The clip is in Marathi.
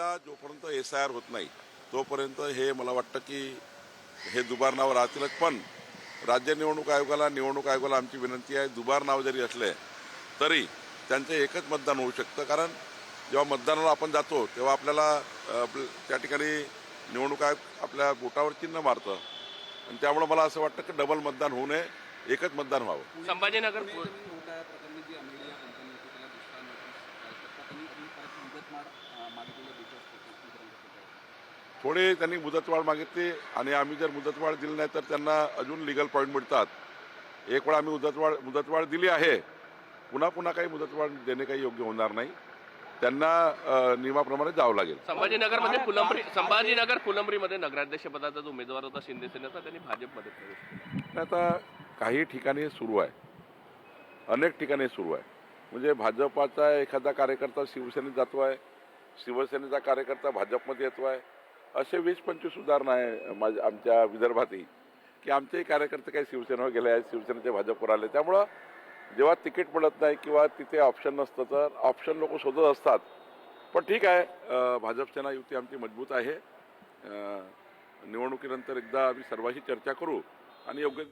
एकदा जोपर्यंत एस आय आर होत नाही तोपर्यंत हे मला वाटतं की हे दुबार नाव राहतीलच पण राज्य निवडणूक आयोगाला निवडणूक आयोगाला आमची विनंती आहे दुबार नाव जरी असले तरी त्यांचं एकच मतदान होऊ शकतं. कारण जेव्हा मतदानाला आपण जातो तेव्हा आपल्याला त्या ठिकाणी निवडणूक आयोग आपल्या बोटावर चिन्ह मारतं. आणि त्यामुळे मला असं वाटतं की डबल मतदान होऊ नये एकच मतदान व्हावं. संभाजीनगर पुणे जमीन घोटाळा प्रकरणी जी अमेरिया कंपनी होती त्याला दुसरा नोटीस तर त्यांनी अजून परत मुदतवाढ अं, मागितलेलं दिसत होतं थोडे त्यांनी मुदतवाढ मागितली आणि आम्ही जर मुदतवाढ दिली नाही तर त्यांना अजून लिगल पॉईंट मिळतात. एक वेळा आम्ही मुदतवाढ मुदतवाढ दिली आहे. पुन्हा पुन्हा काही मुदतवाढ देणे काही योग्य होणार नाही. त्यांना नियमाप्रमाणे जावं लागेल. संभाजीनगरमध्ये फुलंब्री संभाजीनगर फुलंब्रीमध्ये नगराध्यक्ष पदाचा जो उमेदवार होता शिंदे सेनेचा त्यांनी भाजपमध्ये प्रवेश केला. आता काही ठिकाणी सुरू आहे. अनेक ठिकाणी सुरू आहे. म्हणजे भाजपाचा एखादा कार्यकर्ता शिवसेनेत जातो आहे शिवसेनेचा कार्यकर्ता भाजपमध्ये येतो आहे असे वीस पंचवीस उदाहरणं आहे माझ्या आमच्या विदर्भातही. की आमचेही कार्यकर्ते काही शिवसेनेवर गेले आहेत शिवसेनेचे भाजपवर आले त्यामुळं जेव्हा तिकीट मिळत नाही किंवा तिथे ऑप्शन नसतं तर ऑप्शन लोक शोधत असतात. पण ठीक आहे भाजपसेना युती आमची मजबूत आहे. निवडणुकीनंतर एकदा आम्ही सर्वांशी चर्चा करू आणि योग्य